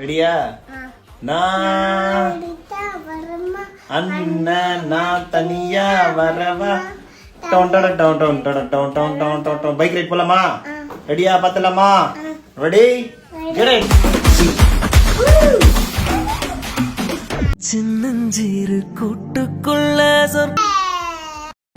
ரெடியா நான் அண்ணன் நான் தனியா வரவா down down down down down down down down down down bike ride போலாமா ரெடியா பார்த்தலாமா ரெடி கெட் சின்னஞ்சீரு கூட்டுக்குள்ள சொற்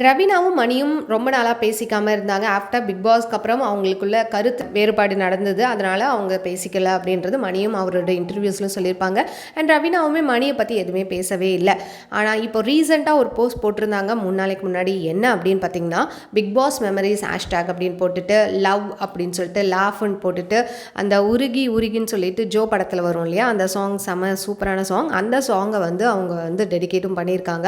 ரவீனாவும் மணியும் ரொம்ப நாளாக பேசிக்காமல் இருந்தாங்க. ஆஃப்டர் பிக் பாஸ்க்கு அப்புறம் அவங்களுக்குள்ள கருத்து வேறுபாடு நடந்தது. அதனால் அவங்க பேசிக்கல அப்படின்றது மணியும் அவரோட இன்டர்வியூஸில் சொல்லியிருப்பாங்க. அண்ட் ரவீனாவுமே மணியை பற்றி எதுவுமே பேசவே இல்லை. ஆனால் இப்போ ரீசெண்டாக ஒரு போஸ்ட் போட்டிருந்தாங்க. மூணு நாளைக்கு முன்னாடி என்ன அப்படின்னு பார்த்தீங்கன்னா பிக் பாஸ் மெமரிஸ் ஹேஷ்டேக் அப்படின்னு போட்டுட்டு லவ் அப்படின்னு சொல்லிட்டு லாஃப்னு போட்டுட்டு அந்த உருகி உருகின்னு சொல்லிட்டு ஜோ படத்தில் வரும் இல்லையா? அந்த சாங் செம சூப்பரான சாங் அந்த சாங்கை வந்து அவங்க வந்து டெடிகேட்டும் பண்ணியிருக்காங்க.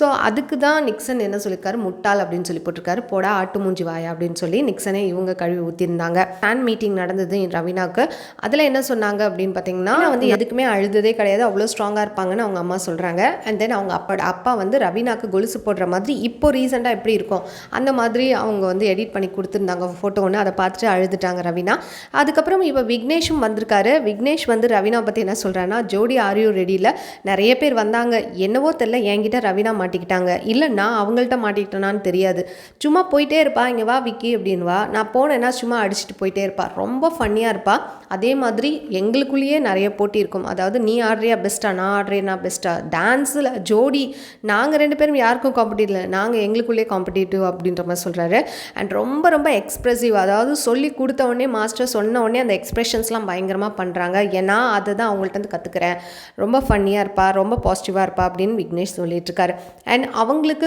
ஸோ அதுக்கு தான் நிக்சன் என்ன சொல்லியிருக்காரு? முட்டாள் அப்படின்னு சொல்லி போட்டிருக்காரு. போடா ஆட்டு மூஞ்சி வாயா அப்படின்னு சொல்லி நிக்சனே இவங்க கழுவி ஊற்றிருந்தாங்க ஃபேன் மீட்டிங் நடந்தது ரவீனாக்கு அதில் என்ன சொன்னாங்க அப்படின்னு பார்த்தீங்கன்னா வந்து எதுக்குமே அழுததே கிடையாது அவ்வளோ ஸ்ட்ராங்காக இருப்பாங்கன்னு அவங்க அம்மா சொல்கிறாங்க அண்ட் தென் அவங்க அப்பா அப்பா வந்து ரவீனாக்கு கொலுசு போடுற மாதிரி இப்போ ரீசெண்டாக எப்படி இருக்கும் அந்த மாதிரி அவங்க வந்து எடிட் பண்ணி கொடுத்துருந்தாங்க. ஃபோட்டோ ஒன்று அதை பார்த்துட்டு அழுதுட்டாங்க ரவீனா. அதுக்கப்புறம் இப்போ விக்னேஷும் வந்திருக்காரு. விக்னேஷ் வந்து ரவீனா பற்றி என்ன சொல்கிறான்னா ஜோடி ஆரியோ ரெடியில் நிறைய பேர் வந்தாங்க. என்னவோ தெரில என்கிட்ட ரவீனா மாட்டிக்கிட்டாங்க. இல்லை நான் அவங்கள்ட்ட மாட்டிக்கிட்டேனான்னு தெரியாது. சும்மா போயிட்டே இருப்பா இங்கே வா விக்கி அப்படின்னு வா. நான் போனேன்னா சும்மா அடிச்சுட்டு போயிட்டே இருப்பா. ரொம்ப ஃபன்னியாக இருப்பா. அதே மாதிரி எங்களுக்குள்ளேயே நிறைய போட்டி இருக்கும். அதாவது நீ ஆடுறியா பெஸ்ட்டாக நான் ஆடுறேனா பெஸ்ட்டாக டான்ஸில் ஜோடி நாங்கள் ரெண்டு பேரும் யாருக்கும் காம்படிட்டிவ் இல்லை. நாங்கள் எங்களுக்குள்ளேயே காம்படிட்டிவ் அப்படின்ற மாதிரி சொல்கிறாரு அண்ட் ரொம்ப ரொம்ப எக்ஸ்ப்ரெசிவ் அதாவது சொல்லி கொடுத்த உடனே மாஸ்டர் சொன்ன உடனே அந்த எக்ஸ்ப்ரெஷன்ஸ்லாம் பயங்கரமாக பண்ணுறாங்க ஏன்னா அதை தான் அவங்கள்ட்ட இருந்து கற்றுக்கிறேன் ரொம்ப ஃபன்னியாக இருப்பா ரொம்ப பாசிட்டிவாக இருப்பா அப்படின்னு விக்னேஷ் சொல்லிட்டு இருக்காரு. அண்ட் அவங்களுக்கு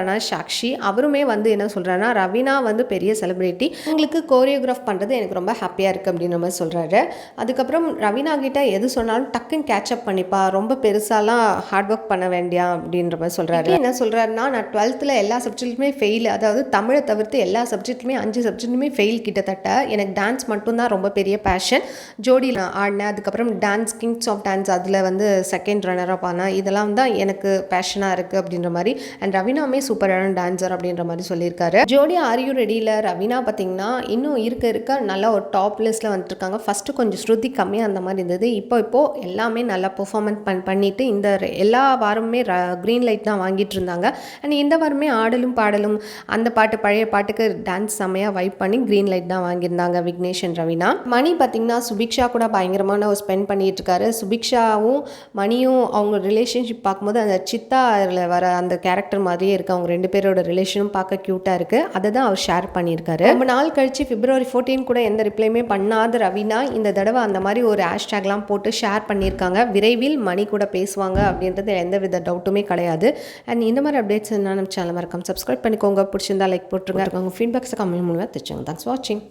கோரியோகிராஃபரான சாக்ஷி. அவருமே வந்து என்ன சொல்கிறாருன்னா ரவீனா வந்து பெரிய செலிப்ரிட்டி உங்களுக்கு கோரியோகிராஃப் பண்ணுறது எனக்கு ரொம்ப ஹாப்பியாக இருக்குது அப்படின்ற மாதிரி சொல்கிறாரு அதுக்கப்புறம் ரவீனா கிட்ட எது சொன்னாலும் டக்குன்னு கேட்சப் பண்ணிப்பா. ரொம்ப பெருசாலாம் ஹார்ட் ஒர்க் பண்ண வேண்டியா அப்படின்ற மாதிரி சொல்கிறாரு என்ன சொல்கிறாருன்னா நான் டுவெல்த்தில் எல்லா சப்ஜெக்ட்டுமே ஃபெயில் அதாவது தமிழை தவிர்த்து எல்லா சப்ஜெக்ட்டுமே அஞ்சு சப்ஜெக்ட்டுமே ஃபெயில் கிட்டத்தட்ட எனக்கு டான்ஸ் மட்டும்தான் ரொம்ப பெரிய பேஷன் ஜோடியில் ஆடினேன். அதுக்கப்புறம் டான்ஸ் கிங்ஸ் ஆஃப் டான்ஸ் அதில் வந்து செகண்ட் ரன்னர் அப் ஆனேன் இதெல்லாம் தான் எனக்கு பேஷனாக இருக்குது அப்படின்ற மாதிரி. அண்ட் ரவீனாவுமே சூப்பரான டான்ஸர் அப்படின்ற மாதிரி சொல்லியிருக்காரு. ஜோடி ஆரியு ரெடியில் ரவீனா பார்த்தீங்கன்னா இன்னும் இருக்க இருக்க நல்லா ஒரு டாப் லிஸ்ட்டில் வந்துட்டுருக்காங்க. ஃபஸ்ட்டு கொஞ்சம் ஸ்ருதி கம்மியாக அந்த மாதிரி இருந்தது. இப்போ இப்போது எல்லாமே நல்லா பெர்ஃபார்மன்ஸ் பண் பண்ணிட்டு இந்த எல்லா வாரமுமே க்ரீன் லைட் தான் வாங்கிட்டு இருந்தாங்க. அண்ட் இந்த வாரமே ஆடலும் பாடலும் அந்த பாட்டு பழைய பாட்டுக்கு டான்ஸ் செம்மையாக வைப் பண்ணி க்ரீன் லைட் தான் வாங்கியிருந்தாங்க விக்னேஷ் ரவினா ரவீனா. மணி பார்த்தீங்கன்னா சுபிக்ஷா கூட பயங்கரமான ஒரு ஸ்பெண்ட் பண்ணிட்டு இருக்காரு சுபிக்ஷாவும் மணியும் அவங்க ரிலேஷன்ஷிப் பார்க்கும்போது அந்த சித்தா அதில் வர அந்த கேரக்டர் மாதிரியே இருக்குது அவங்க ரெண்டு பேரோட ரிலேஷனும் பார்க்க க்யூட்டாக இருக்குது அதை தான் அவர் ஷேர் பண்ணியிருக்காரு. ரொம்ப நாள் கழிச்சு பிப்ரவரி 14 கூட எந்த ரிப்ளைமே பண்ணாத ரவினா இந்த தடவை அந்த மாதிரி ஒரு ஹேஷ்டேக்லாம் போட்டு ஷேர் பண்ணியிருக்காங்க. விரைவில் மணி கூட பேசுவாங்க அப்படின்றது எந்த வித டவுட்டுமே கிடையாது. அண்ட் இந்த மாதிரி அப்டேட்ஸ் என்ன நம்ம சேனல் மறக்காம சப்ஸ்கிரைப் பண்ணிக்கோங்க. பிடிச்சிருந்தா லைக் போட்டுருங்க. உங்கள் ஃபீட்பேக்ஸை கம்மி மூலமாக தச்சுங்க தேங்க்ஸ் வாட்சிங்